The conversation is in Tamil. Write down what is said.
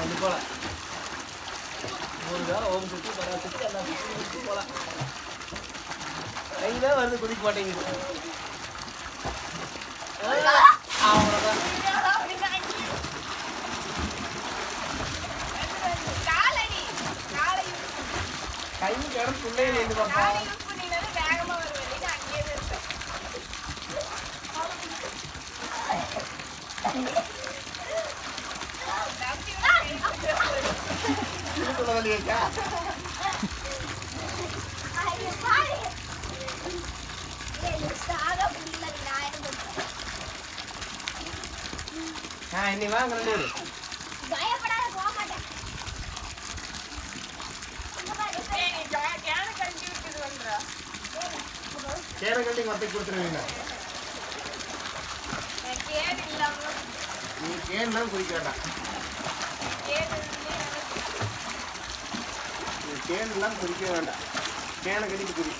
இது போலாம் ஒரு வேலை ஓம் சுற்றி பரவ சுற்றி எல்லாம் சுற்றி சுற்றி போலாம் கையில வருது குதிக்க மாட்டேங்குது. காலை கை கிடந்து பிள்ளைங்க நின்று பாப்பா. காலை யூஸ் இதுக்குள்ள வலியாச்சா ஆ இன்னி வாங்க ரெண்டு பேரும் பயப்படாத போக மாட்டேன் சேரை கட்டி கொடுத்துருவீங்க நீ கேன் தான் குடிக்க வேண்டாம் கேடு நீ கேன் எல்லாம் குடிக்க வேண்டாம். கேனை கட்டிட்டு குடி.